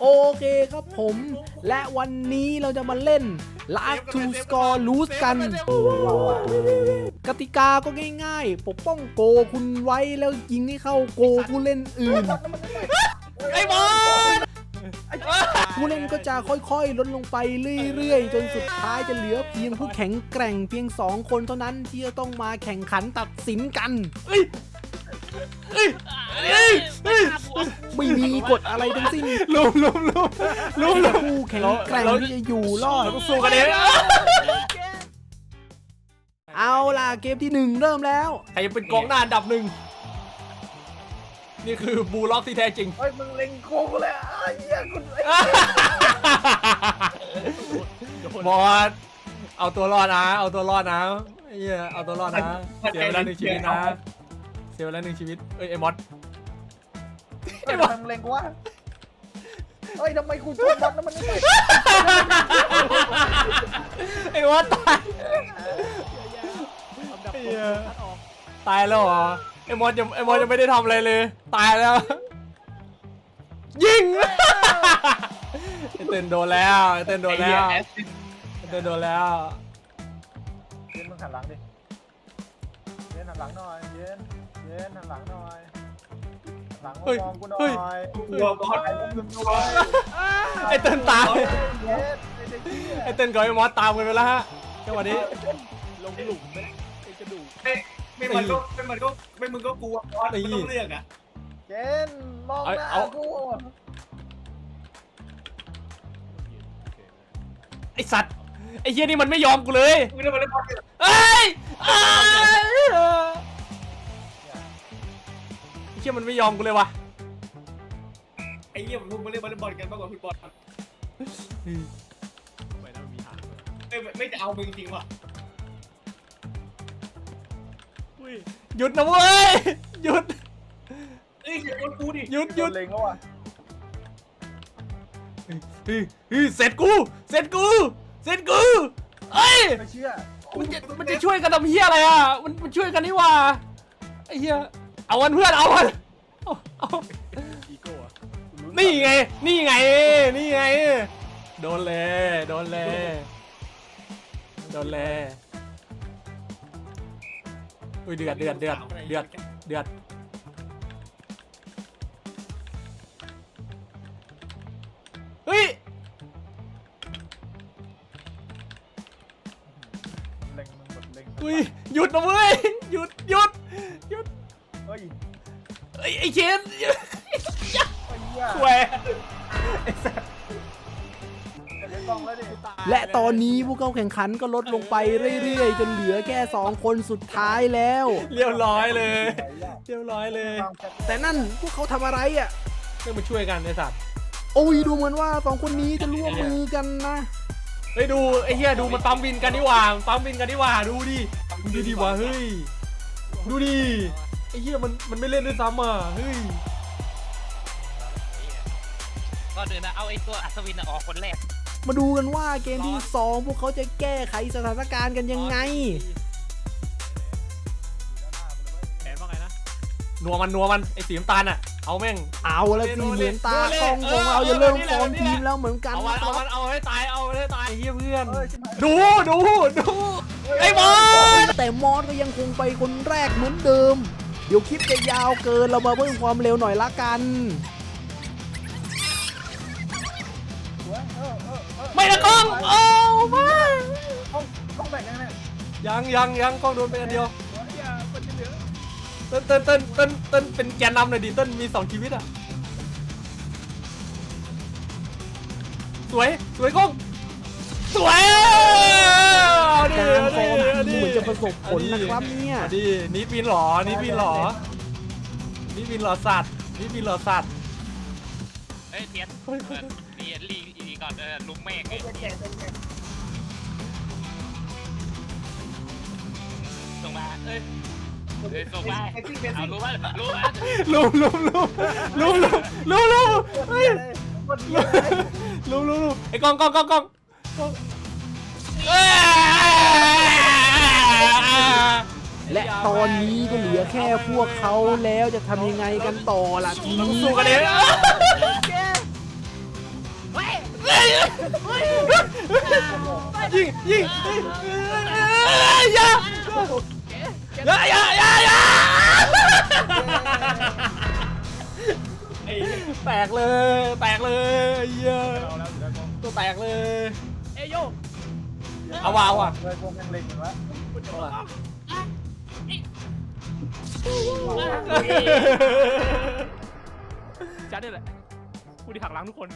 โอเคครับผม และวันนี้เราจะมาเล่น Last to Score Lose กัน กติกาก็ง่ายๆ ปกป้องโกคุณไว้แล้วยิงให้เข้าโกผู้เล่นอื่น ไอ้บอลผู้เล่นก็จะค่อยๆ ลดลงไปเรื่อยๆ จนสุดท้ายจะเหลือเพียงผู้แข็งแกร่งเพียง 2 คนเท่านั้นที่จะต้องมาแข่งขันตัดสินกันเอ้ยเอ้ย เอ้ยเอ้ยไม่มีกฎอะไรทั้งสิ้นลุมลุมลุมลุมมีลุแต่มผู้แข็งแกร่งที่จะอยู่รอดเราต้องสู้กันเองเอาล่ะเกมที่หนึ่งเริ่มแล้วใครจะเป็นกองหน้าอันดับหนึ่งนี่คือบูลล็อกที่แท้จริงเฮ้ยมึงเล็งโกงกูเลยอะไอ้เหี้ยคุณไอ้บอสเอาตัวรอดนะ เอาตัวรอดนะไอ้เหี้ยเอาตัวรอดนะ เสียเวลาหนึ่งชีวิตนะ เสียเวลาหนึ่งชีวิต เอ้ยไอ้มอส ไอ้มึงเล็งกูวะเฮ้ยทำไมกูชนบอลแล้วมันไม่ไปไอ้มอสตายไอ้เหี้ยตายแล้วเหรอไอ้มอสยังไอ้มอสยังไม่ได้ทำอะไรเลย ตายแล้ว ยิงไอ้เต้นโดนแล้วไอ้เต้นโดนแล้วไอ้เต้นโดนแล้ว เย็นมึงหันหลังดิ เย็นหันหลังหน่อย เย็น เย็นหันหลังหน่อย หันหลังมามองกูหน่อยกลัวบอสไอ้มึงกลัวไอ้เต้นตายเย็นไอ้เด็กเหี้ยไอ้เต้นกับไอ้มอสตามกันไปแล้วฮะจังหวะนี้ลงหลุมไปแล้วไอ้กระดูกไม่ไม่มันก็ไม่มันก็ไม่มึงก็กลัวบอสไม่ต้องเลือกอะเย็นมองหน้ากูไอ้สัตว์ไอ้เฮียนี่มันไม่ยอมกูเลยมึงต้องมาเล่นบอลเอ้ยเอ้ยไอ้เฮีย มันไม่ยอมกูเลยวะไอ้เหี้ยมึงมาเล่นบอลบอลกันมากกว่าฟุตบอลไม่ไม่จะเอามึงจริงว่ะหยุดนะเว้ยหยุดเอ้ยอย่าโดนกูดิหยุดหยุดเล็งแล้วอะเฮ้ยเฮ้ยเสร็จกูเสร็จกูเสร็จกูเอ้ยไม่เชื่อมันจะมันจะช่วยกันทำเฮียอะไรอะมันมันช่วยกันนี่หว่าไอ้เฮียเอาวันเพื่อนเอาวัน เอาเอานี่ไง นี่ไง นี่ไง โดนเลย โดนเลย โดนเลยอุ้ยเดือดเดือดเดือดเดือดเดือดเฮ้ย เล็งมึงหมดเล็งอุ้ย หยุดนะเว้ย หยุดหยุดหยุด เฮ้ย ไอ้ไอ้เชนไอ้เหี้ยแหวเล่นกล้องแล้วดิและตอนนี้ผู้เข้าแข่งขันก็ลดลงไปเรื่อยๆ จนเหลือแค่ 2 คนสุดท้ายแล้ว เรียบร้อยเลยไอ้เหี้ยเรียบร้อยเลยความแซ่บแต่นั่นพวกเขาทำอะไรอะเรื่องมาช่วยกันไอ้สัตว์โอ้ยดูเหมือนว่าสองคนนี้จะร่วมมือกันนะเฮ้ยดูไอ้เหี้ยดูมันปั๊มวินกันดีกว่ามันปั๊มวินกันดีกว่าดูดิดูดิดีว่าเฮ้ยดูดิ ไอ้เหี้ยมันมันไม่เล่นด้วยซ้ำอะเฮ้ยก็เดินนะเอาไอ้ตัวอัศวินน่ะออกคนแรก มาดูกันว่าเกมที่ 2 พวกเขาจะแก้ไขสถานการณ์กันยังไง แผนว่าไงนะนัวมันนัวมันไอ้สีน้ำตาลอะเอาแม่ง เอาละสิโดนเหเลยมือนตาโดนเลยกล้องของเออเราจะเริ่มนี่แหฟละอร์มนี่แหละทีมแล้วเหมือนกันเอามันนะคเอารับมันเอาให้ตายเอาให้ตายไอ้เหี้ยเพื่อนเฮ้ยชิบหายดูดูดูไอ้บอลแต่มอสก็ยังคงไปคนแรกเหมือนเดิม เดี๋ยวคลิปจะยาวเกินเรามาเพิ่มความเร็วหน่อยละกันเออเออเออเออไม่ละกล้องโอ้ไม่ต้องต้องแบ่งยังไงเนี่ยยังยังยังกล้องโดนไปอันเดียวเต้นเต้นเต้นเต้นเต้นเป็นแกนนำหน่อยดิเต้นมีสองชีวิตอะสวยสวยกล้อง สวยเอาดิการเอาฟดิอร์มเอาทีดิมเหมือนจะประสบผลนะครับเนี่ยเอาดินิดวินเหรอนิดวินเหรอนิดวินเหรอสัตว์นิดวินเหรอสัตว์เอ้ยเทียนเออเทียนลีอีก่อนเออลุงเมฆไอ้เจ๊เจ๊เจ๊ส่งมาเอ้ยเอ้ยส่งมาเจ๊เจ๊เอารู้ว่ารู้ว่าลุมลุมลุมลุมลุมลุมลุมเฮ้ยคนเดียวเลยลุมลุมลุมไอ้กล้องกล้องกล้องกล้องกล้องเอ้ย และตอนนี้ก็เหลือแค่พวกเขาแล้วจะทำยังไงกันต่อล่ะทีนี้สู้กันเองยิงยิงอย่าอย่าอย่าอย่าอย่าไอ้แตกเลย แตกเลยเหี้ยเอาแล้วเดี๋ยวกองตัวแตกเลย เอยโยเอาว่ะเอาว่ะเลยกองยังเล็งอยู่วะเอาว่ะจัดนี่แหละกูที่หักหลังทุกคน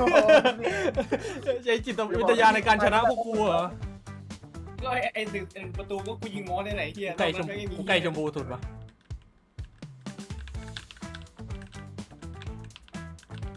โอ้โหนี่ใช้จิตวิทยาในการชนะพวกกูเหรอก็ไอ้ไอ้ตึกไอ้ประตูก็กูยิงมอสได้ไหนเฮียไก่ชมนอกนั้นกูไก่ชมพูสุดวะ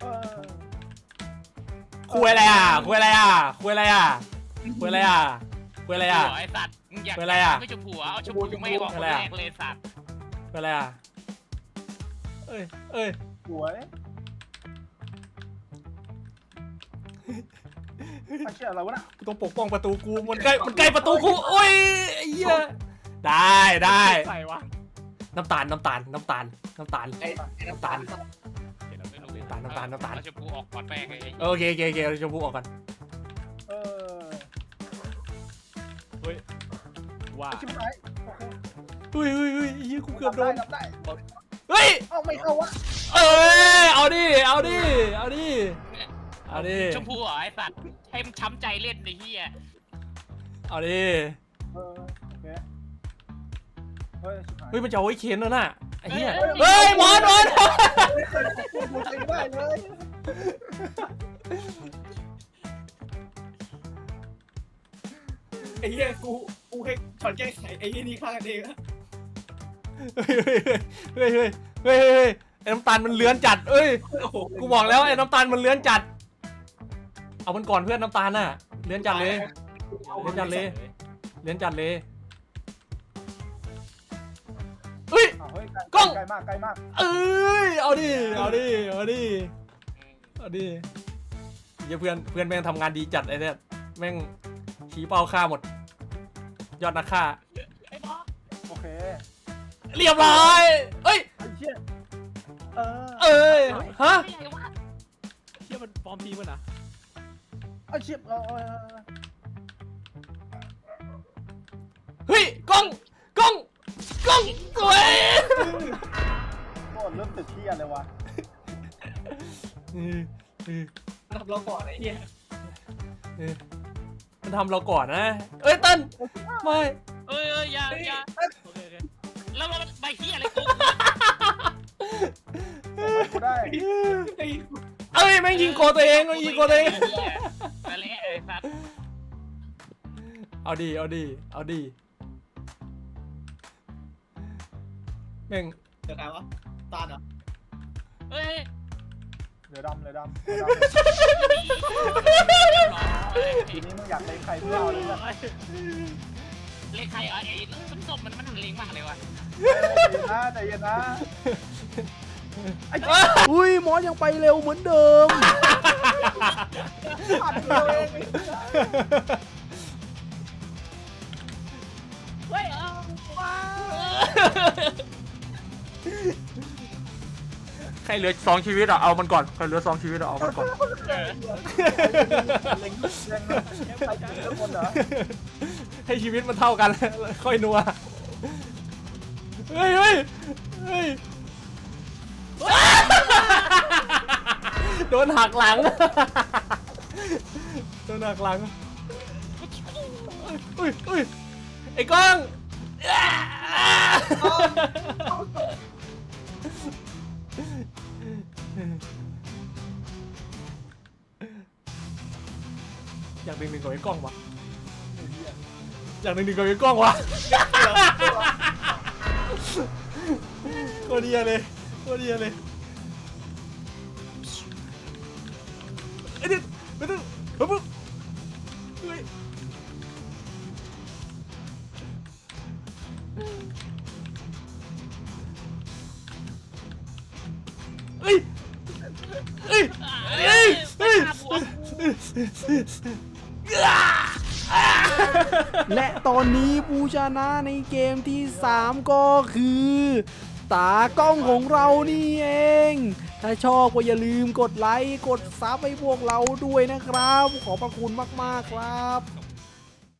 เออคุยอะไรอะคุยอะไรอะคุยอะไรอะ คุยอะไรอะคุยอะไรอะ ไอ้สัตว์มึงอยากเป็นไรอะไม่ชมพูเหรอเอาชมพูไม่ออกคนแรกเลยสัตว์คุยอะไรอะเอ้ยเอ้ยสวยไอ้เชี่ยอะไรวะน่ะกูต้องปกป้องประตูกูมันใกล้มันใกล้ประตูกูโอ้ยไอ้เหี้ยได้ได้ใส่วะน้ำตาลน้ำตาลน้ำตาลน้ำตาล ไอ้ไอ้น้ำตาลไม่รู้น้ำตาลน้ำตาลน้ำตาล เอชมพูออกก่อนแม่งไอ้โอเคโอเคโอเคเราชมพูออกกัน ว่าไอ้ชิบหายโอเคเฮ้ยเฮ้ยเฮ้ยไอ้เหี้ยกูเกือบโดนรับได้รับได้เฮ้ยเอ้าไม่เข้าวะเอ้ยเอาดิเอาดิเอาดิเอาดิชมพูเหรอไอ้สัตว์ให้มันช้ำใจเล่นไอ้เหี้ยเอาดิเออโอเคเฮ้ยชิบหายเฮ้ยมันจะเอาไว้เข็นแล้วน่ะไอ้เหี้ยเฮ้เฮ้ยมอนมอนกูใจไม่ได้เลยไอ้เฮียกู กูให้ช็อตแก้ไขไอ้เฮียนี่ฆ่ากันเองนะเฮ้ยเฮ้ยเฮ้ยเฮ้ยเฮ้ยเฮ้ยไอ้น้ำตาลมันเลื้อนจัดเอ้ย โอ้โหกูบอกแล้วไอ้น้ำตาลมันเลื้อนจัด เอามันก่อนเพื่อนน้ำตาลน่ะ เลื้อนจัดเลย เลื้อนจัดเลย เลื้อนจัดเลยเอ้ยอ้าวเฮ้ยไกล้อง ไกลมากไกลมากเอ้ย เอาดิ เอาดิ เอาดิ เอาดิเหี้ยเพื่อนเพื่อนแม่งทำงานดีจัดไอ้เนี่ยแม่งชี้เป้าฆ่าหมด ยอดนักฆ่าไอ้บอสโอเคเรียบร้อย เอ้ย ไอ้เชี่ยเออเอ้ย ฮะ ไม่ใช่วะเชี่ยมันปลอมทีมมันนะไอ้เชี่ยเออเออเออเฮ้ยกล้องกล้องกล้องสวยโคตรเริ่มตึกเที่ยเลยวะเออเออทำเราก่อนไอ้เฮียเออ มันทำเราก่อนนะ เอ้ยเต้นไม่เอ้ยเอ้ยอย่าอย่าโอเคโอเคแล้วมันใบเหี้ยอะไรกูส่งไปกูได้ไอ้เอ้ยแม่งยิงโกตัวเองแม่งยิงโกตัวเองไหี้ยนั่นแหละไอ้สัตว์เอาดีเอาดีเอาดีแม่งเดี๋ยวใครวะตาลเหรอเอ้ย เดี๋ยวดำเดี๋ยวดำเดี๋ยวดำทีนี้มึงอยากเล่นใครเพื่อเอาเลยนะเลขใครอะไอ้ส้มๆมันมันเล็งมากเลยวะใจเย็นนะใจเย็นนะอุ้ยมอสยังไปเร็วเหมือนเดิม เหลือสองชีวิตอะเอามันก่อนใครเหลือสองชีวิตอะเอามันก่อนให้ชีวิตมันเท่ากันค่อยนัวเฮ้ยเฮ้ยเฮ้ยโดนหักหลังโดนหักหลังอุ้ยอุ้ยไอ้กล้องากดึงดึงกับไอ้กล้องวะอยากดึงดึงกับไอ้กล้องวะโคตรเดียเลยโคตรเดียเลยไอ้เดิไม่ต้องปุ๊บปุ๊บเฮ้ยเฮ้ยเฮ้ยเฮ้ย และตอนนี้ผู้ชนะในเกมที่ 3 ก็คือ ตากล้องของเรานี่เอง ถ้าชอบก็อย่าลืมกดไลค์ กดซับให้พวกเราด้วยนะครับ ขอบพระคุณมาก ๆ ครับ